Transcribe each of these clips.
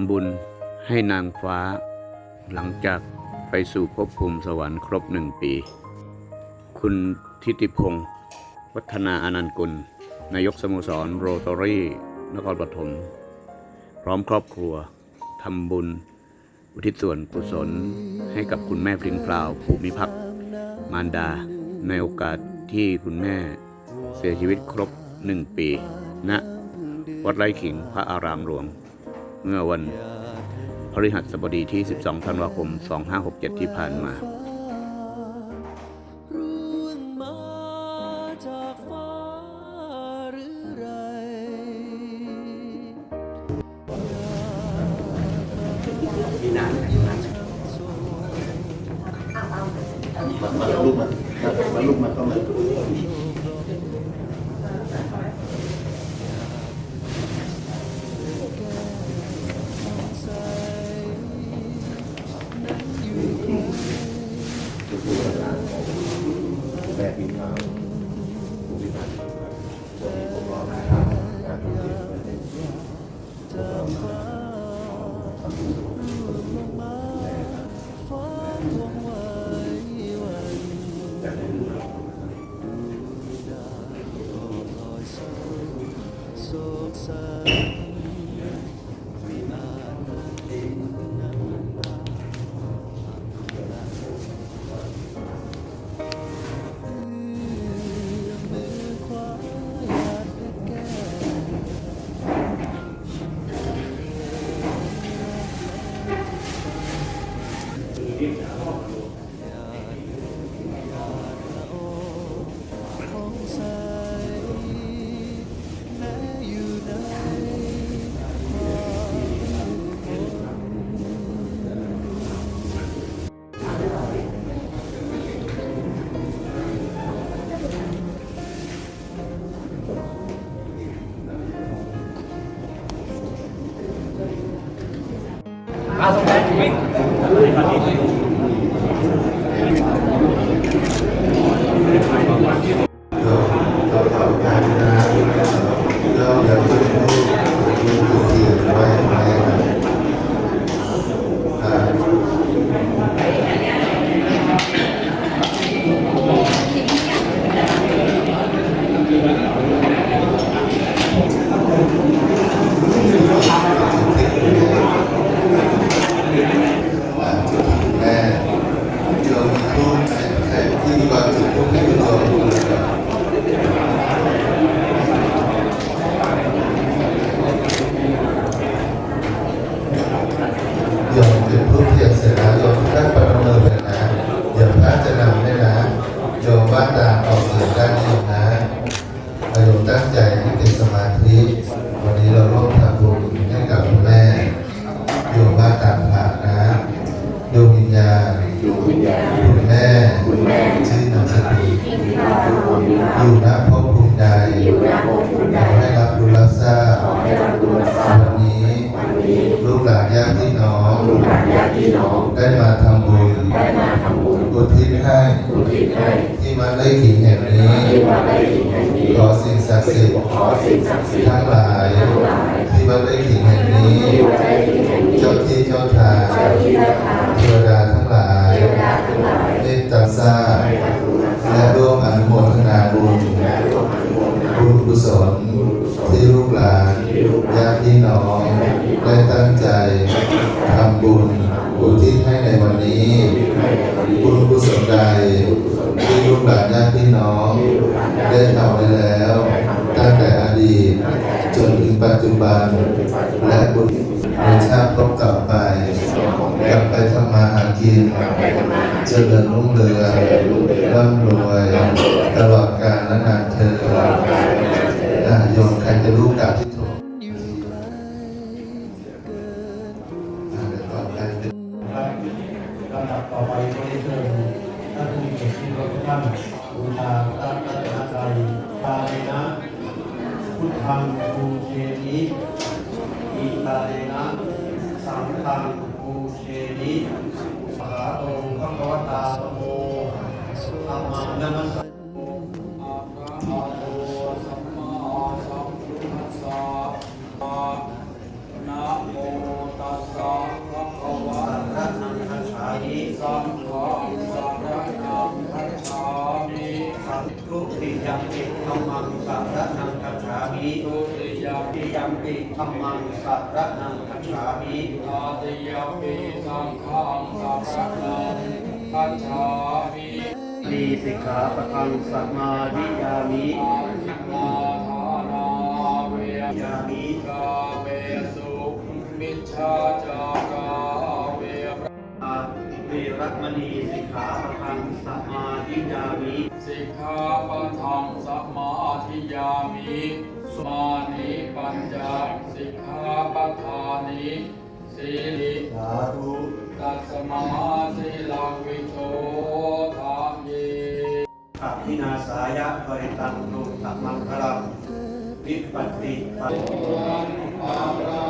ำบุญให้นางฟ้า หลังจากไปสู่ภพภูมิสวรรค์ครบหนึ่งปี คุณทิติพงศ์วัฒนาอนันต์กุล นายกสโมสรโรตารี่นครปฐมพร้อมครอบครัวทำบุญ อุทิศส่วนกุศลให้กับคุณแม่พริ้งพราวภูมิพักมารดา ในโอกาสที่คุณแม่เสียชีวิตครบหนึ่งปีณวัดไร่ขิงพระอารามหลวง เมื่อวันพฤหัสบดีที่ 12 ธันวาคม 2567 ที่ผ่านมามาจากฟ้าหรือไรมาลุกมามาลุกมาเข้ามา ผ ตั้งใจให้เป็นสมาธิ วันนี้เราร่วมทำบุญให้กับคุณแม่โยมว่านตามพระนะดวงวิญญาณดวงวิญญาณคุณแม่คุณแม่ชื่อนามสกุลอยู่ณภพภูมิใดขอให้รับรู้รับทราบวันนี้ลูกหลานญาติพี่น้องได้มา อุทิศให้ที่มาได้ขิงแห่งนี้ขอสิ่งศักดิ์สิทธิ์ทั้งหลายที่มาได้ขิงแห่งนี้เจ้าที่เจ้าทางเทวดาทั้งหลายเมตตาทราบและร่วมอนุโมทนาบุญบุญกุศลที่ลูกหลานญาติพี่น้องได้ตั้งใจทำบุญ อุทิศให้ในวันนี้บุญกุศลใดที่ลูกหลานญาติพี่น้อง ได้ทำไปแล้ว ตั้งแต่อดีตจนถึงปัจจุบัน และบุญในชาติต้องกลับไปกลับไปทำมาหากินเจริญรุ่งเรืองร่ำ สังภูเชนิมหาโตพระวตาโมธรรมานัมส ธรรมังสัรนังกัจฉามิทุติยมปิยัมปิธรรมังสัรนังกัจฉามิตุติยมปิสังฆังสัรนังกัจฉามิตีสิกขาปะคังสัมมาวิยามิอาทานาเวยามิกาเวสุมิชฌาจา รมณีสิกขาปะทังสมาธิยามิสิกขาปะทังสัมมาทิยามิสมานิปัญจสิกขาปะทานิสีลิสาธุตัสมาสีลังวิโชทามเยขัพินาสายะปริตันตุตัมังคลังวิปัสติปันวันนี้นี่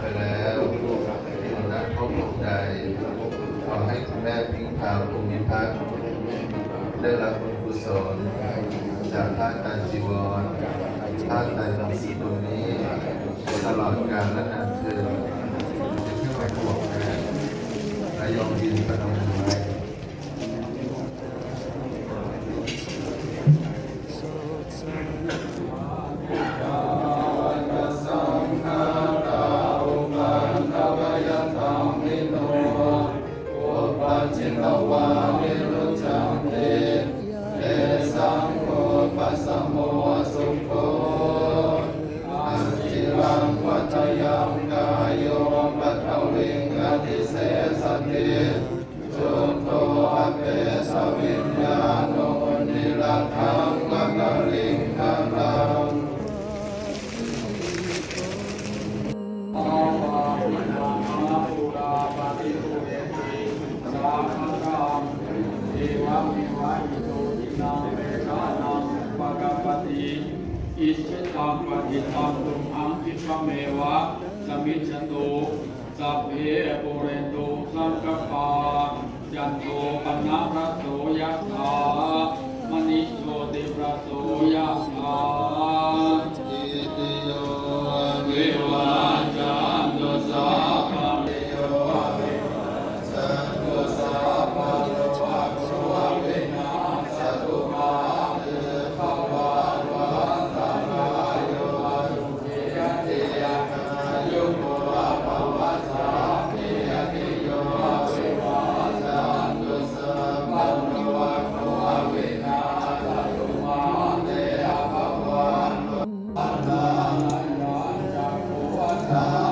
ไปแล้วอยู่ณพภูมิใจขอให้คุณแม่พิงพาภูมิพัฒน์ได้รับบุญกุศลจากท่านตรจีวรพระไตรลงสกุลนี้ ตลอดกาลและนานเทอ วชานังปะกะปติอิชิตังปฏิตังตุมหังคิปะเมวะสมิจฉตุ สัพเพปุเรตุสังกปาจันโทปนะระโสยะถามณิโชติประโสยะถา God.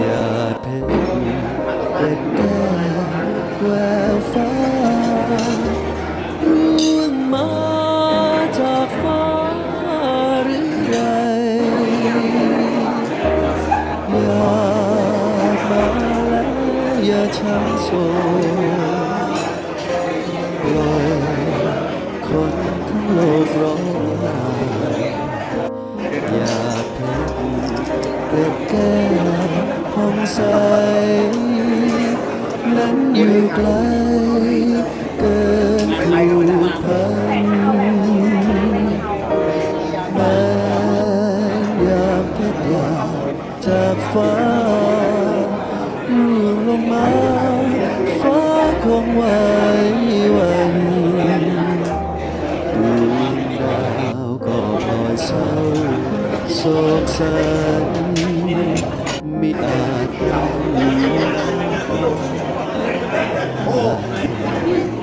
อย่าเพิ่งแต่การแววฟ้าร่วงมาจากฟ้าหรือไรอย่ามาแล้วอย่าช้ำโศกปลอยคนทั้งโลกร้องอย่าเพิ่ง ใส นั้นอยู่ไกลเกินผูกพันแม้ยามเพชรยาจากฟ้าร่วงลงมาฟ้าคงไหววันดวงดาวก็พลอยเศร้าโศกสัน มิอาจรู้